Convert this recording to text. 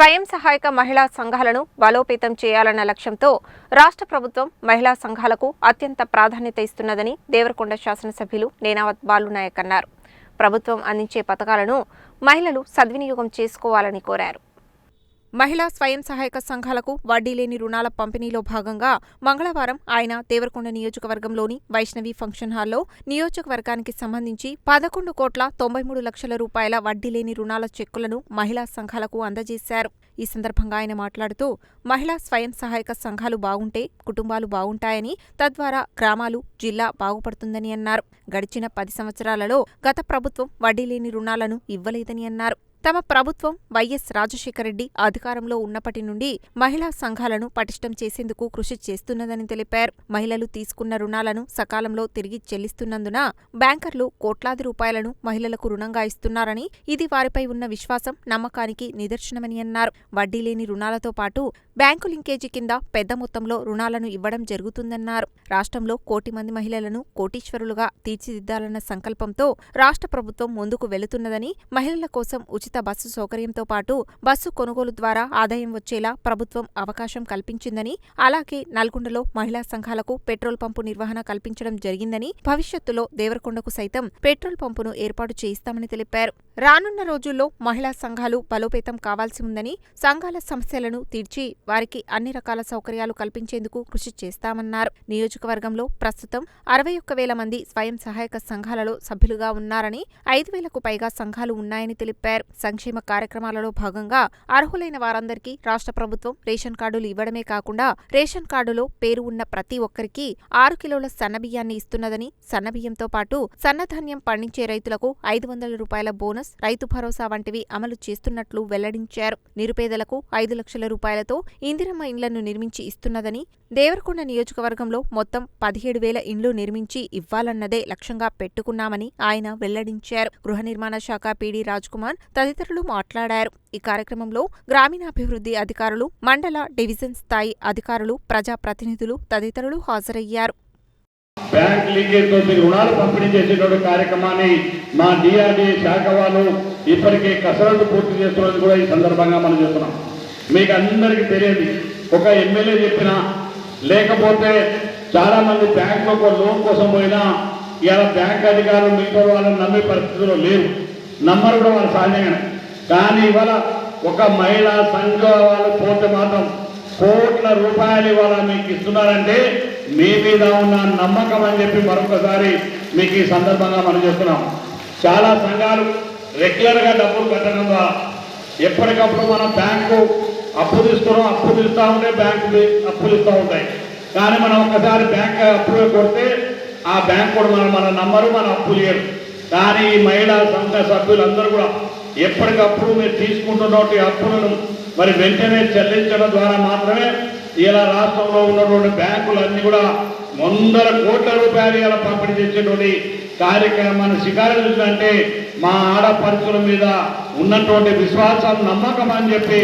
స్వయం సహాయక మహిళా సంఘాలను బలోపేతం చేయాలన్న లక్ష్యంతో రాష్ట్ర ప్రభుత్వం మహిళా సంఘాలకు అత్యంత ప్రాధాన్యత ఇస్తున్నదని దేవరకొండ శాసనసభ్యులు నేనావత్ బాలునాయక్ అన్నారు. ప్రభుత్వం అందించే పథకాలను మహిళలు సద్వినియోగం చేసుకోవాలని కోరారు. మహిళా స్వయం సహాయక సంఘాలకు వడ్డీ లేని రుణాల పంపిణీలో భాగంగా మంగళవారం ఆయన దేవరకొండ నియోజకవర్గంలోని వైష్ణవి ఫంక్షన్ హాల్లో నియోజకవర్గానికి సంబంధించి పదకొండు కోట్ల తొంభై మూడు లక్షల రూపాయల వడ్డీ లేని రుణాల చెక్కులను మహిళా సంఘాలకు అందజేశారు. ఈ సందర్భంగా ఆయన మాట్లాడుతూ మహిళా స్వయం సహాయక సంఘాలు బాగుంటే కుటుంబాలు బాగుంటాయని తద్వారా గ్రామాలు జిల్లా బాగుపడుతుందని అన్నారు. గడిచిన పది సంవత్సరాలలో గత ప్రభుత్వం వడ్డీ లేని రుణాలను ఇవ్వలేదని అన్నారు. తమ ప్రభుత్వం వైఎస్ రాజశేఖరరెడ్డి అధికారంలో ఉన్నప్పటి నుండి మహిళా సంఘాలను పటిష్టం చేసేందుకు కృషి చేస్తున్నదని తెలిపారు. మహిళలు తీసుకున్న రుణాలను సకాలంలో తిరిగి చెల్లిస్తున్నందున బ్యాంకర్లు కోట్లాది రూపాయలను మహిళలకు రుణంగా ఇస్తున్నారని ఇది వారిపై ఉన్న విశ్వాసం నమ్మకానికి నిదర్శనమని అన్నారు. వడ్డీ లేని రుణాలతో పాటు బ్యాంకు లింకేజీ కింద పెద్ద మొత్తంలో రుణాలను ఇవ్వడం జరుగుతుందన్నారు. రాష్ట్రంలో కోటి మంది మహిళలను కోటీశ్వరులుగా తీర్చిదిద్దాలన్న సంకల్పంతో రాష్ట్ర ప్రభుత్వం ముందుకు వెళుతున్నదని మహిళల కోసం ఉచిత బస్సు సౌకర్యంతో పాటు బస్సు కొనుగోలు ద్వారా ఆదాయం వచ్చేలా ప్రభుత్వం అవకాశం కల్పించిందని అలాగే నల్గొండలో మహిళా సంఘాలకు పెట్రోల్ పంపు నిర్వహణ కల్పించడం జరిగిందని భవిష్యత్తులో దేవరకొండకు సైతం పెట్రోల్ పంపును ఏర్పాటు చేయిస్తామని తెలిపారు. రానున్న రోజుల్లో మహిళా సంఘాలు బలోపేతం కావాల్సి ఉందని సంఘాల సమస్యలను తీర్చి వారికి అన్ని రకాల సౌకర్యాలు కల్పించేందుకు కృషి చేస్తామన్నారు. నియోజకవర్గంలో ప్రస్తుతం అరవై ఒక్క వేల మంది స్వయం సహాయక సంఘాలలో సభ్యులుగా ఉన్నారని ఐదు వేలకు పైగా సంఘాలు ఉన్నాయని తెలిపారు. సంక్షేమ కార్యక్రమాలలో భాగంగా అర్హులైన వారందరికీ రాష్ట్ర ప్రభుత్వం రేషన్ కార్డులు ఇవ్వడమే కాకుండా రేషన్ కార్డులో పేరు ఉన్న ప్రతి ఒక్కరికి ఆరు కిలోల సన్నబియ్యాన్ని ఇస్తున్నదని సన్నబియ్యంతో పాటు సన్నధాన్యం పండించే రైతులకు ఐదు వందల రూపాయల బోనస్ రైతు భరోసా వంటివి అమలు చేస్తున్నట్లు వెల్లడించారు. నిరుపేదలకు ఐదు లక్షల రూపాయలతో ఇందిరమ్మ ఇండ్లను నిర్మించి ఇస్తున్నదని దేవరకొండ నియోజకవర్గంలో మొత్తం పదిహేడు వేల ఇండ్లు నిర్మించి ఇవ్వాలన్నదే లక్ష్యంగా పెట్టుకున్నామని ఆయన వెల్లడించారు. గృహ నిర్మాణ శాఖ పీడీ కుమార్ తదితరులు తదితరులు మాట్లాడారు. ఈ కార్యక్రమంలో గ్రామీణాభివృద్ధి అధికారులు మండల డివిజన్ స్థాయి అధికారులు ప్రజాప్రతినిధులు తదితరులు హాజరయ్యారు. బ్యాంక్ లీకేజ్తో రుణాలు పంపిణీ చేసేటువంటి కార్యక్రమాన్ని మా డిఆర్డీ శాఖ వాళ్ళు ఇప్పటికే కసరత్తు పూర్తి చేస్తున్నది కూడా ఈ సందర్భంగా మనం చెప్తున్నాం. మీకు అందరికీ తెలియదు ఒక ఎమ్మెల్యే చెప్పిన లేకపోతే చాలా మంది బ్యాంక్ ఒక లోన్ కోసం పోయినా ఇలా బ్యాంక్ అధికారులు మిగతా వాళ్ళని నమ్మే పరిస్థితిలో లేరు. నంబర్ కూడా వాళ్ళు సహజంగానే కానీ ఇవాళ ఒక మహిళా సంఘం వాళ్ళు పోతే మాత్రం కోట్ల రూపాయలు ఇవాళ మీకు ఇస్తున్నారంటే మీ మీద ఉన్న నమ్మకం అని చెప్పి మరొకసారి మీకు ఈ సందర్భంగా మనం చేస్తున్నాం. చాలా సంఘాలు రెగ్యులర్గా డబ్బులు కట్టడం ద్వారా ఎప్పటికప్పుడు మనం బ్యాంకు అప్పు తీసుకున్నాం అప్పు తీస్తూ ఉంటే బ్యాంకు అప్పులు ఇస్తూ ఉంటాయి. కానీ మనం ఒకసారి బ్యాంక్ అప్పులు కొడితే ఆ బ్యాంక్ కూడా మనం మన నంబరు మన అప్పులు చేయరు. కానీ మహిళా సంఘ సభ్యులందరూ కూడా ఎప్పటికప్పుడు మీరు తీసుకుంటున్నటువంటి అప్పులను మరి వెంటనే చెల్లించడం ద్వారా మాత్రమే ఇలా రాష్ట్రంలో ఉన్నటువంటి బ్యాంకులన్నీ కూడా వందల కోట్ల రూపాయలు ఇలా పంపిణీ చేసేటువంటి కార్యక్రమాన్ని శిఖారు చూసినంటే మా ఆడపడుచుల మీద ఉన్నటువంటి విశ్వాసం నమ్మకం అని చెప్పి